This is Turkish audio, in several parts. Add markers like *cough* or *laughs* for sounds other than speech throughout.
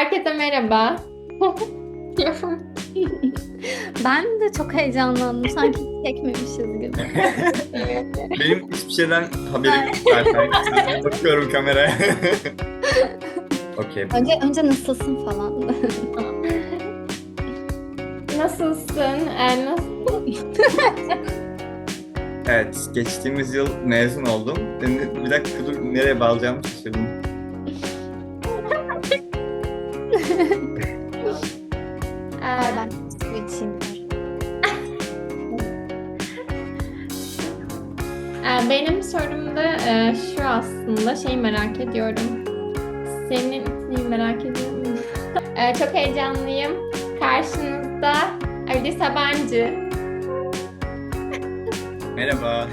Herkese merhaba. *laughs* Ben de çok heyecanlandım. Sanki çekmemişiz gibi. *laughs* Benim hiçbir şeyden haberim yok zaten. Bakıyorum kameraya. *laughs* Okey. Önce önce nasılsın falan. Nasılsın? Ee, nasıl? Evet, geçtiğimiz yıl mezun oldum. Bir dakika dur, nereye bağlayacağımı şaşırdım. Benim sorum da e, şu aslında şey merak ediyorum. Senin neyi merak ediyorum. *laughs* E, çok heyecanlıyım. Karşınızda Ali Sabancı. Merhaba.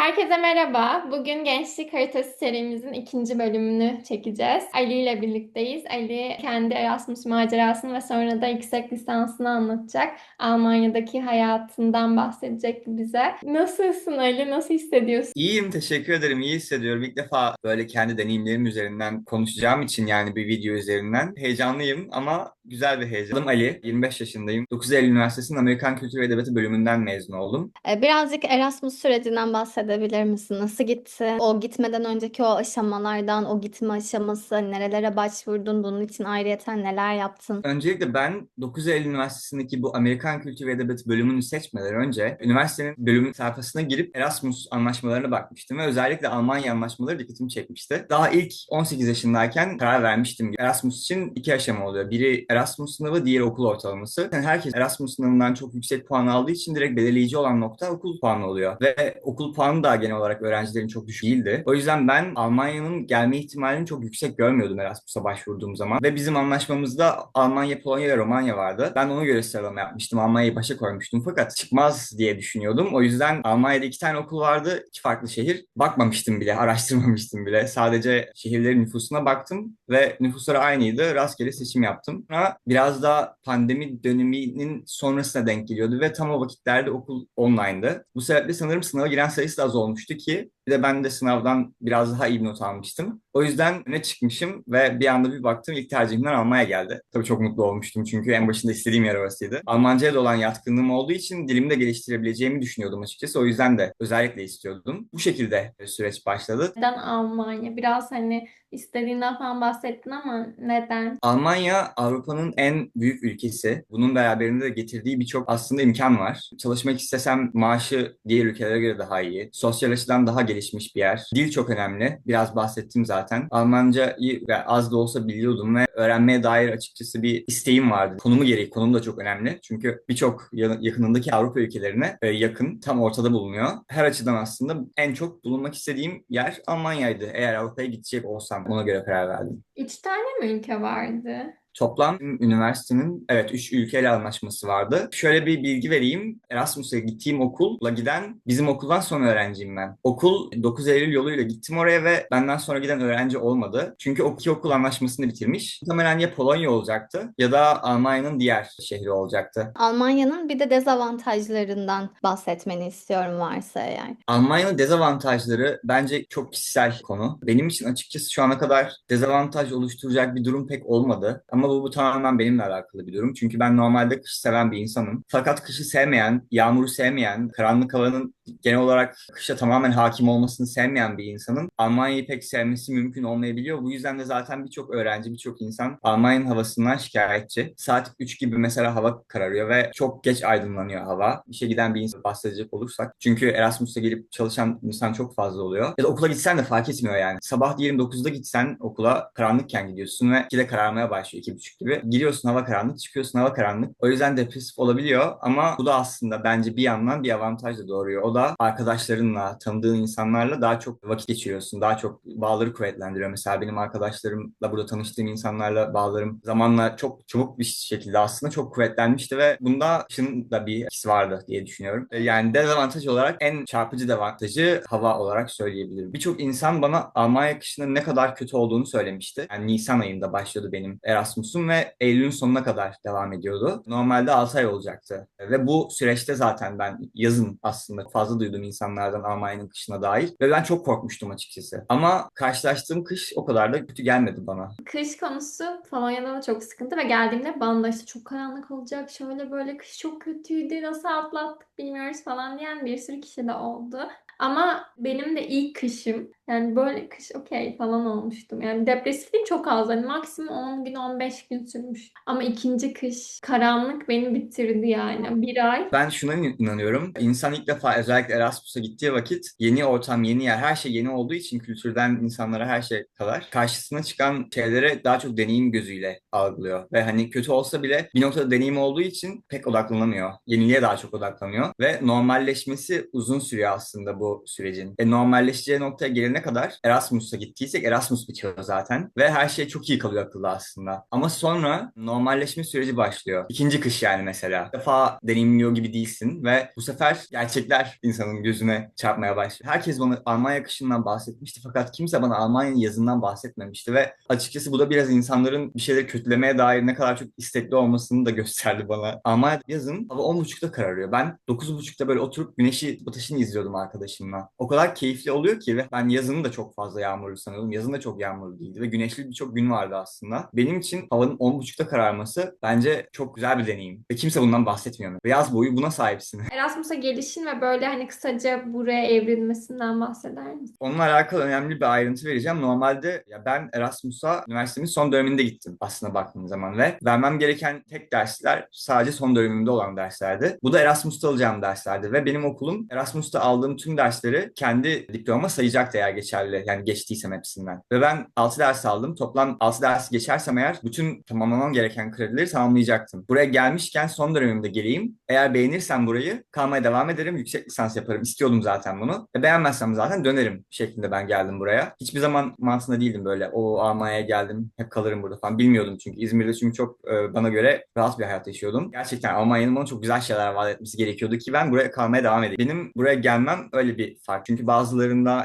Herkese merhaba. Bugün Gençlik Haritası serimizin ikinci bölümünü çekeceğiz. Ali ile birlikteyiz. Ali kendi Erasmus macerasını ve sonra da yüksek lisansını anlatacak. Almanya'daki hayatından bahsedecek bize. Nasılsın Ali? Nasıl hissediyorsun? İyiyim, teşekkür ederim. İyi hissediyorum. İlk defa böyle kendi deneyimlerim üzerinden konuşacağım için yani bir video üzerinden heyecanlıyım ama güzel bir heyecan. Adım Ali, 25 yaşındayım. 9 Eylül Üniversitesi'nin Amerikan Kültür ve Edebiyatı bölümünden mezun oldum. Ee, Birazcık Erasmus sürecinden bahsedebilir misin? Nasıl gitti? O gitmeden önceki o aşamalardan, o gitme aşaması, nerelere başvurdun? Bunun için ayrıyeten neler yaptın? Öncelikle ben 9 Eylül Üniversitesi'ndeki bu Amerikan Kültür ve Edebiyatı bölümünü seçmeden önce üniversitenin bölüm sayfasına girip Erasmus anlaşmalarına bakmıştım ve özellikle Almanya anlaşmaları dikkatimi çekmişti. Daha ilk 18 yaşındayken karar vermiştim. Erasmus için iki aşama oluyor. Biri Erasmus sınavı, diğeri okul ortalaması. Yani herkes Erasmus sınavından çok yüksek puan aldığı için direkt belirleyici olan nokta okul puanı oluyor. Ve okul puanı da genel olarak öğrencilerin çok düşük değildi. O yüzden ben Almanya'nın gelme ihtimalini çok yüksek görmüyordum Erasmus'a başvurduğum zaman. Ve bizim anlaşmamızda Almanya, Polonya ve Romanya vardı. Ben ona göre sıralama yapmıştım. Almanya'yı başa koymuştum fakat çıkmaz diye düşünüyordum. O yüzden Almanya'da iki tane okul vardı. iki farklı şehir. Bakmamıştım bile, *laughs* araştırmamıştım bile. Sadece şehirlerin nüfusuna baktım ve nüfusları aynıydı. Rastgele seçim yaptım. Sonra biraz da pandemi döneminin sonrasına denk geliyordu ve tam o vakitlerde okul online'dı. Bu sebeple sanırım sınava giren sayısı da olmuştu ki bir de ben de sınavdan biraz daha iyi bir not almıştım. O yüzden öne çıkmışım ve bir anda bir baktım ilk tercihimden Almanya geldi. Tabii çok mutlu olmuştum çünkü en başında istediğim yer orasıydı. Almancaya da olan yatkınlığım olduğu için dilimi de geliştirebileceğimi düşünüyordum açıkçası. O yüzden de özellikle istiyordum. Bu şekilde süreç başladı. Neden Almanya? Biraz hani istediğinden falan bahsettin ama neden? Almanya Avrupa'nın en büyük ülkesi. Bunun beraberinde de getirdiği birçok aslında imkan var. Çalışmak istesem maaşı diğer ülkelere göre daha iyi. Sosyal açıdan daha gelişmiş bir yer. Dil çok önemli. Biraz bahsettim zaten. Almancayı ve az da olsa biliyordum ve öğrenmeye dair açıkçası bir isteğim vardı. Konumu gereği. Konum da çok önemli. Çünkü birçok ya- yakınındaki Avrupa ülkelerine e, yakın, tam ortada bulunuyor. Her açıdan aslında en çok bulunmak istediğim yer Almanya'ydı. Eğer Avrupa'ya gidecek olsam ona göre karar verdim. Üç tane mi ülke vardı? Toplam üniversitenin evet 3 ülkeyle anlaşması vardı. Şöyle bir bilgi vereyim. Erasmus'a gittiğim okulla giden bizim okuldan son öğrenciyim ben. Okul 9 Eylül yoluyla gittim oraya ve benden sonra giden öğrenci olmadı. Çünkü o iki okul anlaşmasını bitirmiş. Muhtemelen ya Polonya olacaktı ya da Almanya'nın diğer şehri olacaktı. Almanya'nın bir de dezavantajlarından bahsetmeni istiyorum varsa eğer. Almanya'nın dezavantajları bence çok kişisel konu. Benim için açıkçası şu ana kadar dezavantaj oluşturacak bir durum pek olmadı. Ama bu, bu tamamen benimle alakalı bir durum. Çünkü ben normalde kış seven bir insanım. Fakat kışı sevmeyen, yağmuru sevmeyen, karanlık havanın genel olarak kışa tamamen hakim olmasını sevmeyen bir insanın Almanya'yı pek sevmesi mümkün olmayabiliyor. Bu yüzden de zaten birçok öğrenci, birçok insan Almanya'nın havasından şikayetçi. Saat 3 gibi mesela hava kararıyor ve çok geç aydınlanıyor hava. İşe giden bir insan bahsedecek olursak. Çünkü Erasmus'a gelip çalışan insan çok fazla oluyor. Ya da okula gitsen de fark etmiyor yani. Sabah diyelim 9'da gitsen okula karanlıkken gidiyorsun ve 2'de kararmaya başlıyor 2.30 gibi. Giriyorsun hava karanlık, çıkıyorsun hava karanlık. O yüzden depresif olabiliyor ama bu da aslında bence bir yandan bir avantaj da doğuruyor. O da arkadaşlarınla, tanıdığın insanlarla daha çok vakit geçiriyorsun. Daha çok bağları kuvvetlendiriyor. Mesela benim arkadaşlarımla burada tanıştığım insanlarla bağlarım zamanla çok çabuk bir şekilde aslında çok kuvvetlenmişti ve bunda şunun da bir etkisi vardı diye düşünüyorum. E, Yani dezavantaj olarak en çarpıcı dezavantajı hava olarak söyleyebilirim. Birçok insan bana Almanya kışının ne kadar kötü olduğunu söylemişti. Yani Nisan ayında başladı benim Erasmus'um ve Eylül'ün sonuna kadar devam ediyordu. Normalde 6 ay olacaktı. Ve bu süreçte zaten ben yazın aslında fazla fazla duydum insanlardan Almanya'nın kışına dair. Ve ben çok korkmuştum açıkçası. Ama karşılaştığım kış o kadar da kötü gelmedi bana. Kış konusu Polonya'da da çok sıkıntı ve geldiğimde bana işte çok karanlık olacak, şöyle böyle kış çok kötüydü, nasıl atlattık bilmiyoruz falan diyen bir sürü kişi de oldu. Ama benim de ilk kışım yani böyle kış okey falan olmuştum. Yani depresifliğim çok az. Hani maksimum 10 gün 15 gün sürmüş. Ama ikinci kış karanlık beni bitirdi yani. Bir ay. Ben şuna in- inanıyorum. İnsan ilk defa özellikle Erasmus'a gittiği vakit yeni ortam, yeni yer, her şey yeni olduğu için kültürden insanlara her şey kadar karşısına çıkan şeylere daha çok deneyim gözüyle algılıyor. Ve hani kötü olsa bile bir noktada deneyim olduğu için pek odaklanamıyor. Yeniliğe daha çok odaklanıyor. Ve normalleşmesi uzun sürüyor aslında bu sürecin. E normalleşeceği noktaya gelene kadar Erasmus'a gittiysek Erasmus bitiyor zaten. Ve her şey çok iyi kalıyor akılda aslında. Ama sonra normalleşme süreci başlıyor. İkinci kış yani mesela. Bir defa deneyimliyor gibi değilsin ve bu sefer gerçekler insanın gözüne çarpmaya başlıyor. Herkes bana Almanya kışından bahsetmişti fakat kimse bana Almanya'nın yazından bahsetmemişti ve açıkçası bu da biraz insanların bir şeyleri kötülemeye dair ne kadar çok istekli olmasını da gösterdi bana. Almanya yazın hava 10.30'da kararıyor. Ben 9.30'da böyle oturup güneşi batışını izliyordum arkadaşımla. O kadar keyifli oluyor ki ve ben yazını da çok fazla yağmurlu sanıyordum. Yazın da çok yağmurlu değildi ve güneşli birçok gün vardı aslında. Benim için havanın 10.30'da kararması bence çok güzel bir deneyim. Ve kimse bundan bahsetmiyor. Ve yaz boyu buna sahipsin. *laughs* Erasmus'a gelişin ve böyle hani kısaca buraya evrilmesinden bahseder misin? Onunla alakalı önemli bir ayrıntı vereceğim. Normalde ya ben Erasmus'a üniversitemin son döneminde gittim aslında baktığım zaman ve vermem gereken tek dersler sadece son dönemimde olan derslerdi. Bu da Erasmus'ta alacağım derslerdi ve benim okulum Erasmus'ta aldığım tüm dersleri kendi diploma sayacaktı eğer geçerli yani geçtiysem hepsinden. Ve ben 6 ders aldım. Toplam 6 dersi geçersem eğer bütün tamamlamam gereken kredileri tamamlayacaktım. Buraya gelmişken son dönemimde geleyim. Eğer beğenirsem burayı kalmaya devam ederim. Yüksek lisans yaparım. İstiyordum zaten bunu. E beğenmezsem zaten dönerim şeklinde ben geldim buraya. Hiçbir zaman mantığında değildim böyle. O Almanya'ya geldim. Hep kalırım burada falan. Bilmiyordum çünkü. İzmir'de çünkü çok e, bana göre rahat bir hayat yaşıyordum. Gerçekten Almanya'nın bana çok güzel şeyler vaat etmesi gerekiyordu ki ben buraya kalmaya devam edeyim. Benim buraya gelmem öyle bir fark. Çünkü bazılarında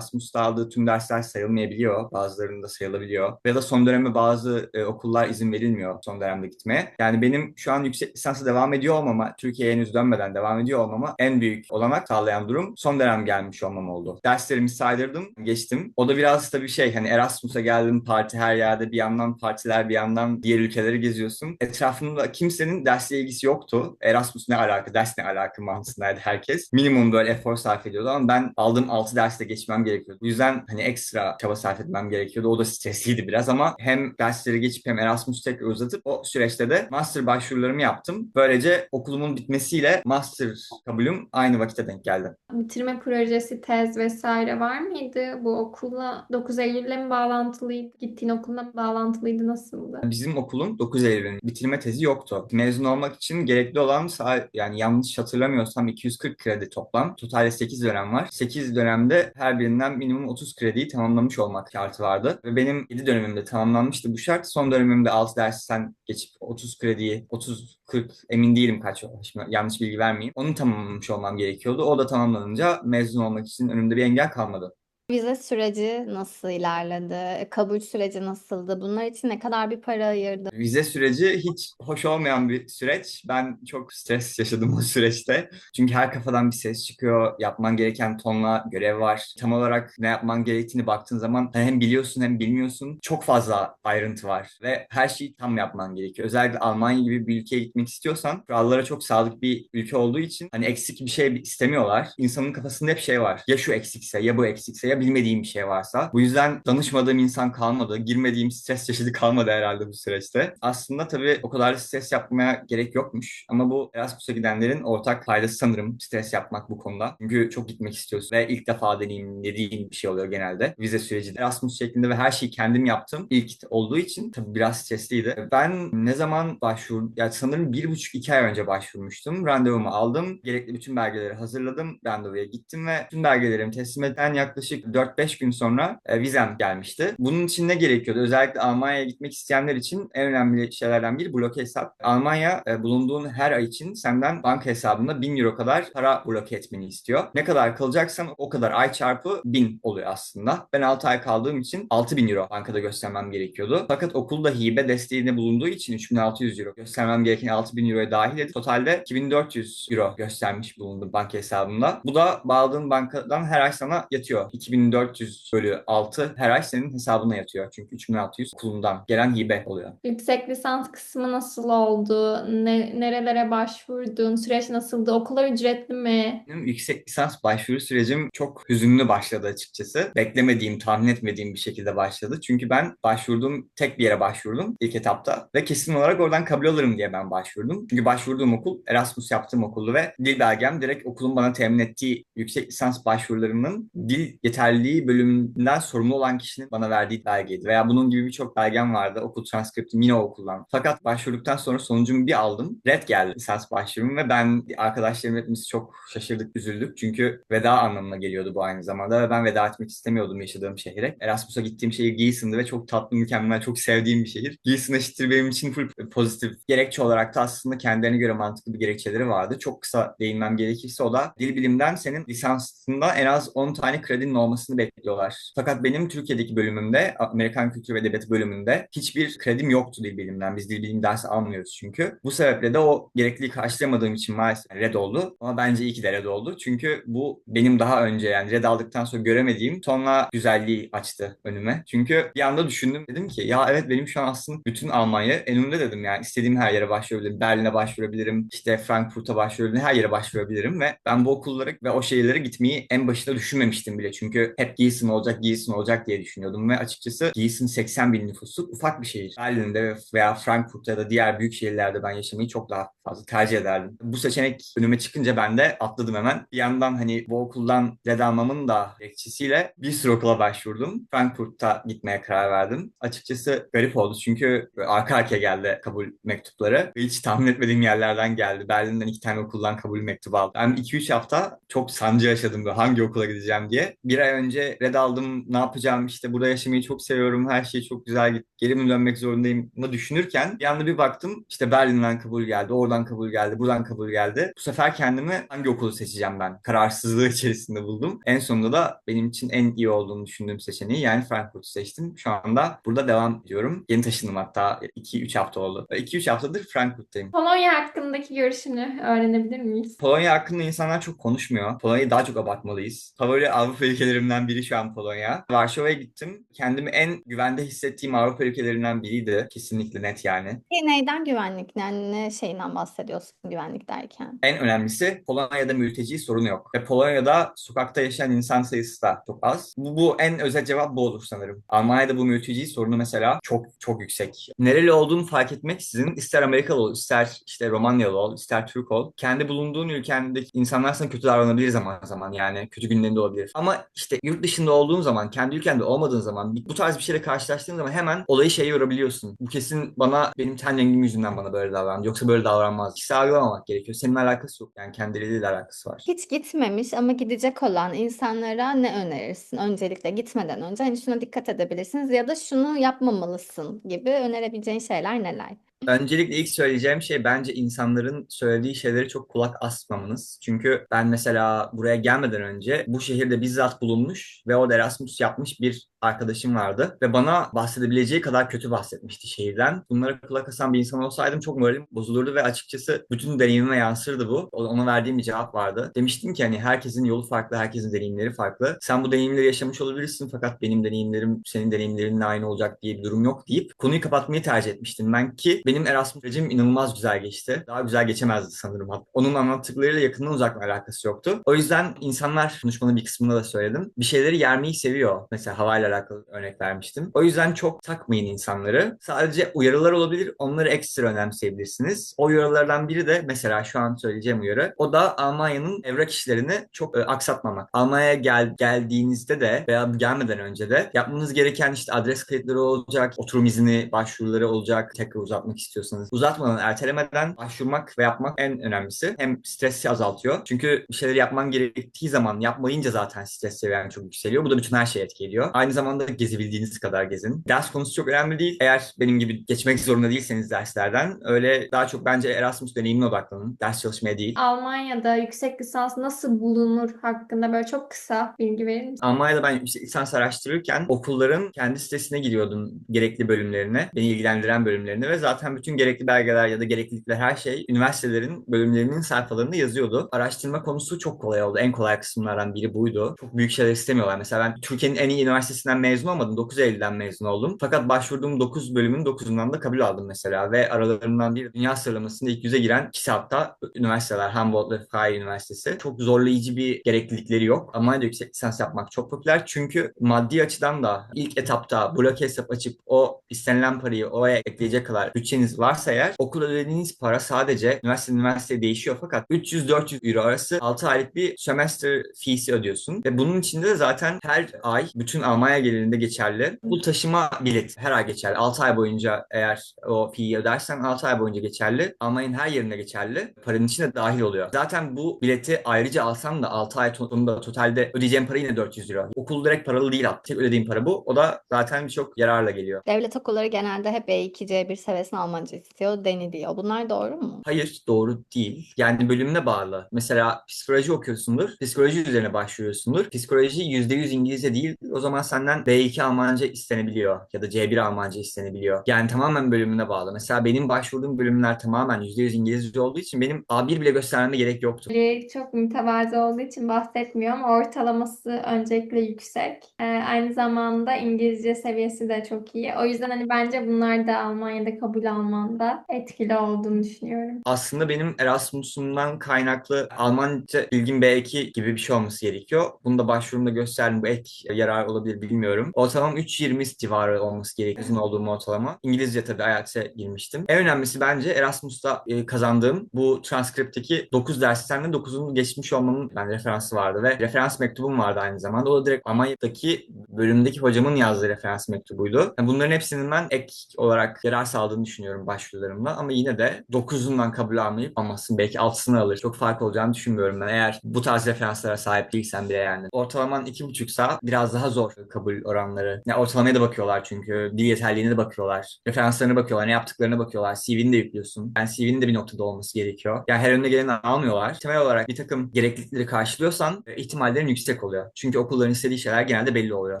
Erasmus'ta aldığı tüm dersler sayılmayabiliyor. Bazılarında sayılabiliyor. Ya da son döneme bazı e, okullar izin verilmiyor son dönemde gitmeye. Yani benim şu an yüksek lisansa devam ediyor olmama, Türkiye'ye henüz dönmeden devam ediyor olmama en büyük olanak sağlayan durum son dönem gelmiş olmam oldu. Derslerimi saydırdım, geçtim. O da biraz tabii şey hani Erasmus'a geldim parti her yerde bir yandan partiler bir yandan diğer ülkeleri geziyorsun. Etrafımda kimsenin dersle ilgisi yoktu. Erasmus ne alaka, ders ne alaka mantığındaydı herkes. Minimum böyle efor sarf ediyordu ama ben aldığım 6 derste geçmem gerekiyordu. Bu yüzden hani ekstra çaba sarf etmem gerekiyordu. O da stresliydi biraz ama hem dersleri geçip hem Erasmus tekrar uzatıp o süreçte de master başvurularımı yaptım. Böylece okulumun bitmesiyle master kabulüm aynı vakite denk geldi. Bitirme projesi, tez vesaire var mıydı? Bu okulla 9 Eylül'le mi bağlantılıydı? Gittiğin okulla mı bağlantılıydı? Nasıldı? Bizim okulun 9 Eylül'ün bitirme tezi yoktu. Mezun olmak için gerekli olan yani yanlış hatırlamıyorsam 240 kredi toplam. Totalde 8 dönem var. 8 dönemde her birinden minimum 30 krediyi tamamlamış olmak şartı vardı. Ve benim 7 dönemimde tamamlanmıştı bu şart. Son dönemimde 6 dersten geçip 30 krediyi 30 40 emin değilim kaç şimdi yanlış bilgi vermeyeyim. Onu tamamlamış olmam gerekiyordu. O da tamamlanınca mezun olmak için önümde bir engel kalmadı. Vize süreci nasıl ilerledi? Kabul süreci nasıldı? Bunlar için ne kadar bir para ayırdın? Vize süreci hiç hoş olmayan bir süreç. Ben çok stres yaşadım o süreçte. Çünkü her kafadan bir ses çıkıyor. Yapman gereken tonla görev var. Tam olarak ne yapman gerektiğini baktığın zaman hem biliyorsun hem bilmiyorsun. Çok fazla ayrıntı var ve her şeyi tam yapman gerekiyor. Özellikle Almanya gibi bir ülkeye gitmek istiyorsan kurallara çok sadık bir ülke olduğu için hani eksik bir şey istemiyorlar. İnsanın kafasında hep şey var. Ya şu eksikse ya bu eksikse ya bilmediğim bir şey varsa. Bu yüzden danışmadığım insan kalmadı. Girmediğim stres çeşidi kalmadı herhalde bu süreçte. Aslında tabii o kadar da stres yapmaya gerek yokmuş. Ama bu Erasmus'a gidenlerin ortak faydası sanırım stres yapmak bu konuda. Çünkü çok gitmek istiyorsun ve ilk defa deneyimlediğin bir şey oluyor genelde. Vize süreci Erasmus şeklinde ve her şeyi kendim yaptım. İlk olduğu için tabii biraz stresliydi. Ben ne zaman başvurdum? Ya sanırım bir buçuk iki ay önce başvurmuştum. Randevumu aldım. Gerekli bütün belgeleri hazırladım. Randevuya gittim ve tüm belgelerimi teslim eden yaklaşık 4-5 gün sonra e, vizem gelmişti. Bunun için ne gerekiyordu? Özellikle Almanya'ya gitmek isteyenler için en önemli şeylerden biri bloke hesap. Almanya e, bulunduğun her ay için senden banka hesabında 1000 euro kadar para bloke etmeni istiyor. Ne kadar kalacaksan o kadar ay çarpı 1000 oluyor aslında. Ben 6 ay kaldığım için 6000 euro bankada göstermem gerekiyordu. Fakat okulda hibe desteğinde bulunduğu için 3600 euro göstermem gereken 6000 euroya dahil edip totalde 2400 euro göstermiş bulundum banka hesabımda. Bu da bağladığın bankadan her ay sana yatıyor. 2400 bölü 6 her ay senin hesabına yatıyor. Çünkü 3600 okulundan gelen hibe oluyor. Yüksek lisans kısmı nasıl oldu? Ne- nerelere başvurdun? Süreç nasıldı? Okullar ücretli mi? Benim yüksek lisans başvuru sürecim çok hüzünlü başladı açıkçası. Beklemediğim, tahmin etmediğim bir şekilde başladı. Çünkü ben başvurduğum tek bir yere başvurdum ilk etapta ve kesin olarak oradan kabul alırım diye ben başvurdum. Çünkü başvurduğum okul Erasmus yaptığım okuldu ve dil belgem direkt okulun bana temin ettiği yüksek lisans başvurularının dil yeterliliği bölümünden sorumlu olan kişinin bana verdiği belgeydi. Veya bunun gibi birçok belgem vardı. Okul transkriptim yine okuldan. Fakat başvurduktan sonra sonucumu bir aldım. Red geldi lisans başvurum ve ben arkadaşlarım hepimiz çok şaşırdık, üzüldük. Çünkü veda anlamına geliyordu bu aynı zamanda ve ben veda etmek istemiyordum yaşadığım şehre. Erasmus'a gittiğim şehir Gießen'di ve çok tatlı, mükemmel, çok sevdiğim bir şehir. Gießen eşittir benim için full pozitif. Gerekçe olarak da aslında kendilerine göre mantıklı bir gerekçeleri vardı. Çok kısa değinmem gerekirse o da dil bilimden senin lisansında en az 10 tane kredinin olmasını bekliyorlar. Fakat benim Türkiye'deki bölümümde, Amerikan Kültür ve Edebiyatı bölümünde hiçbir kredim yoktu dil bilimden. Biz dil bilim dersi almıyoruz çünkü. Bu sebeple de o gerekliliği karşılayamadığım için maalesef red oldu. Ama bence iyi ki de red oldu. Çünkü bu benim daha önce yani red aldıktan sonra göremediğim tonla güzelliği açtı önüme. Çünkü bir anda düşündüm. Dedim ki ya evet benim şu an aslında bütün Almanya önümde dedim yani. istediğim her yere başvurabilirim. Berlin'e başvurabilirim. işte Frankfurt'a başvurabilirim. Her yere başvurabilirim ve ben bu okullara ve o şehirlere gitmeyi en başında düşünmemiştim bile. Çünkü hep Gießen olacak, Gießen olacak diye düşünüyordum ve açıkçası Gießen 80 bin nüfusluk ufak bir şehir. Berlin'de veya Frankfurt'ta ya da diğer büyük şehirlerde ben yaşamayı çok daha fazla tercih ederdim. Bu seçenek önüme çıkınca ben de atladım hemen. Bir yandan hani bu okuldan red almamın da gerekçesiyle bir sürü okula başvurdum. Frankfurt'ta gitmeye karar verdim. Açıkçası garip oldu çünkü arka arkaya geldi kabul mektupları. Hiç tahmin etmediğim yerlerden geldi. Berlin'den iki tane okuldan kabul mektubu aldım. Ben 2-3 hafta çok sancı yaşadım hangi okula gideceğim diye. Bir ay önce red aldım ne yapacağım işte burada yaşamayı çok seviyorum her şey çok güzel geri mi dönmek zorundayım mı düşünürken bir anda bir baktım işte Berlin'den kabul geldi oradan kabul geldi buradan kabul geldi. Bu sefer kendimi hangi okulu seçeceğim ben kararsızlığı *laughs* içerisinde buldum. En sonunda da benim için en iyi olduğunu düşündüğüm seçeneği yani Frankfurt'u seçtim. Şu anda burada devam ediyorum. Yeni taşındım hatta 2-3 hafta oldu. 2-3 haftadır Frankfurt'tayım. Polonya hakkındaki görüşünü öğrenebilir miyiz? Polonya hakkında insanlar çok konuşmuyor. Polonya'yı daha çok abartmalıyız. Favori Avrupa ülkelerimden biri şu an Polonya. Varşova'ya gittim. Kendimi en güvende hissettiğim Avrupa ülkelerinden biriydi. Kesinlikle net yani. Peki neyden güvenlik? Yani ne şeyinden bahsediyorsun güvenlik derken? En önemlisi Polonya'da mülteci sorunu yok. Ve Polonya'da sokakta yaşayan insan sayısı da çok az. Bu, bu en özel cevap bu olur sanırım. Almanya'da bu mülteci sorunu mesela çok çok yüksek. Nereli olduğunu fark etmek sizin ister Amerikalı ol, ister işte Romanyalı ol, ister Türk ol. Kendi bulunduğun ülkendeki insanlar sana kötü davranabilir zaman zaman yani kötü günlerinde olabilir. Ama işte yurt dışında olduğun zaman, kendi ülkende olmadığın zaman bu tarz bir şeyle karşılaştığın zaman hemen olayı şeye yorabiliyorsun. Bu kesin bana benim ten rengim yüzünden bana böyle davrandı. Yoksa böyle davranmaz. Kişisel algılamamak gerekiyor. Seninle alakası yok. Yani kendileriyle alakası var. Hiç gitmemiş ama gidecek olan insanlara ne önerirsin? Öncelikle gitmeden önce hani şuna dikkat edebilirsiniz ya da şunu yapmamalısın gibi önerebileceğin şeyler neler? Öncelikle ilk söyleyeceğim şey bence insanların söylediği şeyleri çok kulak asmamanız. Çünkü ben mesela buraya gelmeden önce bu şehirde bizzat bulunmuş ve orada Erasmus yapmış bir arkadaşım vardı. Ve bana bahsedebileceği kadar kötü bahsetmişti şehirden. Bunlara kulak asan bir insan olsaydım çok moralim bozulurdu ve açıkçası bütün deneyimime yansırdı bu. Ona verdiğim bir cevap vardı. Demiştim ki hani herkesin yolu farklı, herkesin deneyimleri farklı. Sen bu deneyimleri yaşamış olabilirsin fakat benim deneyimlerim senin deneyimlerinle aynı olacak diye bir durum yok deyip konuyu kapatmayı tercih etmiştim ben ki benim Erasmus sürecim inanılmaz güzel geçti. Daha güzel geçemezdi sanırım. Onun anlattıklarıyla yakından uzaktan alakası yoktu. O yüzden insanlar konuşmanın bir kısmında da söyledim. Bir şeyleri yermeyi seviyor. Mesela havayla alakalı örnek vermiştim. O yüzden çok takmayın insanları. Sadece uyarılar olabilir. Onları ekstra önemseyebilirsiniz. O uyarılardan biri de mesela şu an söyleyeceğim uyarı. O da Almanya'nın evrak işlerini çok e, aksatmamak. Almanya'ya gel, geldiğinizde de veya gelmeden önce de yapmanız gereken işte adres kayıtları olacak, oturum izni başvuruları olacak tekrar uzatmak yapmak istiyorsanız uzatmadan, ertelemeden başvurmak ve yapmak en önemlisi. Hem stresi azaltıyor. Çünkü bir şeyleri yapman gerektiği zaman yapmayınca zaten stres seviyen çok yükseliyor. Bu da bütün her şeye etki ediyor. Aynı zamanda gezebildiğiniz kadar gezin. Ders konusu çok önemli değil. Eğer benim gibi geçmek zorunda değilseniz derslerden öyle daha çok bence Erasmus deneyimine odaklanın. Ders çalışmaya değil. Almanya'da yüksek lisans nasıl bulunur hakkında böyle çok kısa bilgi verir misin? Almanya'da ben yüksek lisans araştırırken okulların kendi sitesine giriyordum gerekli bölümlerine, beni ilgilendiren bölümlerine ve zaten bütün gerekli belgeler ya da gereklilikler her şey üniversitelerin bölümlerinin sayfalarında yazıyordu. Araştırma konusu çok kolay oldu. En kolay kısımlardan biri buydu. Çok büyük şeyler istemiyorlar. Mesela ben Türkiye'nin en iyi üniversitesinden mezun olmadım. 9 Eylül'den mezun oldum. Fakat başvurduğum 9 bölümün 9'undan da kabul aldım mesela ve aralarından bir dünya sıralamasında ilk yüze giren ikisi hatta üniversiteler Humboldt ve Freie Üniversitesi. Çok zorlayıcı bir gereklilikleri yok. Almanya'da yüksek lisans yapmak çok popüler çünkü maddi açıdan da ilk etapta bloke hesap açıp o istenilen parayı oraya ekleyecek kadar bütçeniz varsa eğer okul ödediğiniz para sadece üniversite üniversiteye değişiyor fakat 300-400 euro arası 6 aylık bir semester fees'i ödüyorsun ve bunun içinde de zaten her ay bütün Almanya genelinde geçerli okul taşıma bileti her ay geçerli. 6 ay boyunca eğer o fee'yi ödersen 6 ay boyunca geçerli. Almanya'nın her yerinde geçerli. Paranın içine dahil oluyor. Zaten bu bileti ayrıca alsam da 6 ay sonunda totalde ödeyeceğim para yine 400 euro. Okul direkt paralı değil hatta. Tek ödediğim para bu. O da zaten çok yararla geliyor. Devlet okulları genelde hep E B2, C1 seviyesinde Almanca istiyor deniliyor. Bunlar doğru mu? Hayır, doğru değil. Yani bölümüne bağlı. Mesela psikoloji okuyorsundur. Psikoloji üzerine başvuruyorsundur. Psikoloji %100 İngilizce değil. O zaman senden B2 Almanca istenebiliyor ya da C1 Almanca istenebiliyor. Yani tamamen bölümüne bağlı. Mesela benim başvurduğum bölümler tamamen %100 İngilizce olduğu için benim A1 bile göstermeme gerek yoktu. Çok mütevazı olduğu için bahsetmiyor ama ortalaması öncelikle yüksek. Ee, aynı zamanda İngilizce seviyesi de çok iyi. O yüzden hani bence bunlar da Almanya'da kabul almanda etkili olduğunu düşünüyorum. Aslında benim Erasmus'umdan kaynaklı Almanca bilgim B2 gibi bir şey olması gerekiyor. Bunu da başvurumda gösterdim. Bu ek yarar olabilir bilmiyorum. Ortalamam 3.20 civarı olması gerekiyor. Uzun olduğum ortalama. İngilizce tabii IELTS'e girmiştim. En önemlisi bence Erasmus'ta e, kazandığım bu transkripteki 9 dersten de 9'unu geçmiş olmamın ben referansı vardı ve referans mektubum vardı aynı zamanda. O da direkt Almanya'daki bölümdeki hocamın yazdığı referans mektubuydu. Yani bunların hepsinin ben ek olarak yarar sağladığını düşünüyorum başvurularımla ama yine de 9'undan kabul almayıp almasın. Belki 6'sını alır. Çok fark olacağını düşünmüyorum ben. Eğer bu tarz referanslara sahip değilsen bile yani. Ortalaman 2,5 saat biraz daha zor kabul oranları. Ya ortalamaya da bakıyorlar çünkü. Dil yeterliğine de bakıyorlar. Referanslarına bakıyorlar. Ne yaptıklarına bakıyorlar. CV'ni de yüklüyorsun. Yani CV'nin de bir noktada olması gerekiyor. Yani her önüne geleni almıyorlar. Temel olarak bir takım gereklilikleri karşılıyorsan e, ihtimallerin yüksek oluyor. Çünkü okulların istediği şeyler genelde belli oluyor.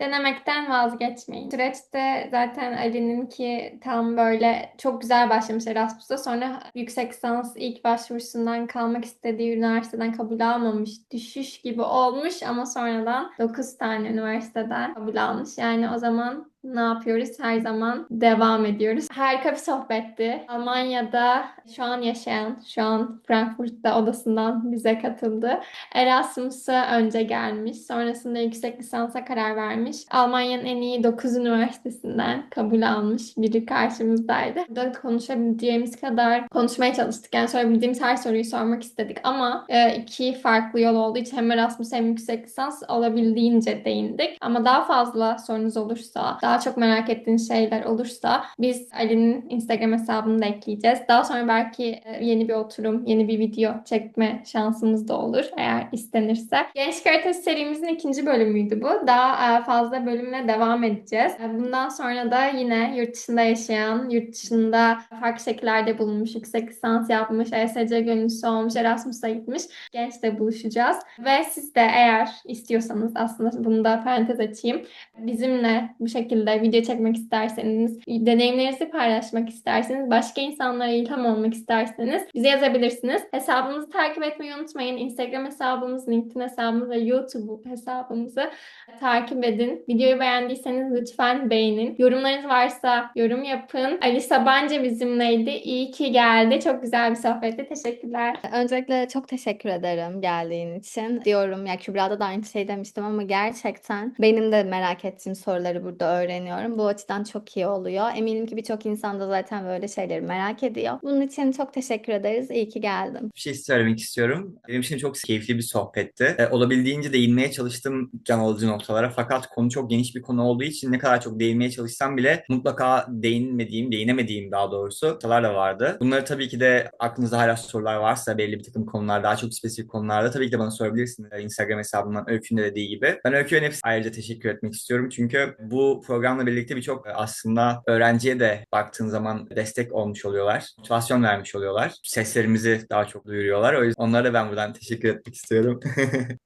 Denemekten vazgeçmeyin. Süreçte zaten Ali'nin ki tam böyle çok güzel başlamış Erasmus'ta. Sonra yüksek lisans ilk başvurusundan kalmak istediği üniversiteden kabul almamış. Düşüş gibi olmuş ama sonradan 9 tane üniversiteden kabul almış. Yani o zaman ne yapıyoruz? Her zaman devam ediyoruz. Harika bir sohbetti. Almanya'da şu an yaşayan, şu an Frankfurt'ta odasından bize katıldı. Erasmus'a önce gelmiş. Sonrasında yüksek lisansa karar vermiş. Almanya'nın en iyi 9 üniversitesinden kabul almış biri karşımızdaydı. Burada konuşabileceğimiz kadar konuşmaya çalıştık. Yani sorabildiğimiz her soruyu sormak istedik. Ama e, iki farklı yol olduğu için hem Erasmus hem yüksek lisans olabildiğince değindik. Ama daha fazla sorunuz olursa, daha çok merak ettiğiniz şeyler olursa biz Ali'nin Instagram hesabını da ekleyeceğiz. Daha sonra belki e, yeni bir oturum, yeni bir video çekme şansımız da olur eğer istenirse. Genç Karatesi serimizin ikinci bölümüydü bu. Daha e, fazla bölümle devam edeceğiz. E, Bundan sonra da yine yurt dışında yaşayan, yurt dışında farklı şekillerde bulunmuş, yüksek lisans yapmış, ESC gönüllüsü olmuş, Erasmus'a gitmiş gençle buluşacağız. Ve siz de eğer istiyorsanız aslında bunu da parantez açayım. Bizimle bu şekilde video çekmek isterseniz, deneyimlerinizi paylaşmak isterseniz, başka insanlara ilham olmak isterseniz bize yazabilirsiniz. Hesabımızı takip etmeyi unutmayın. Instagram hesabımız, LinkedIn hesabımız ve YouTube hesabımızı takip edin. Videoyu beğendiyseniz lütfen beğenin. Yorumlarınız varsa yorum yapın. Ali Sabancı bizimleydi. İyi ki geldi. Çok güzel bir sohbetti. Teşekkürler. Öncelikle çok teşekkür ederim geldiğin için. Diyorum ya Kübra'da da aynı şey demiştim ama gerçekten benim de merak ettiğim soruları burada öğreniyorum. Bu açıdan çok iyi oluyor. Eminim ki birçok insan da zaten böyle şeyleri merak ediyor. Bunun için çok teşekkür ederiz. İyi ki geldin. Bir şey söylemek istiyorum. Benim için çok keyifli bir sohbetti. E, olabildiğince değinmeye çalıştım can alıcı noktalara. Fakat konu çok geniş bir konu olduğu için ne kadar çok değinmeye çalışsam bile mutlaka değinmediğim, değinemediğim daha doğrusu noktalar da vardı. Bunları tabii ki de aklınızda hala sorular varsa belli bir takım konular, daha çok spesifik konularda tabii ki de bana sorabilirsiniz. Instagram hesabımdan Öykü'nün de dediği gibi. Ben Öykü ve Nefis ayrıca teşekkür etmek istiyorum. Çünkü bu programla birlikte birçok aslında öğrenciye de baktığın zaman destek olmuş oluyorlar. Motivasyon vermiş oluyorlar. Seslerimizi daha çok duyuruyorlar. O yüzden onlara da ben buradan teşekkür etmek istiyorum. *laughs*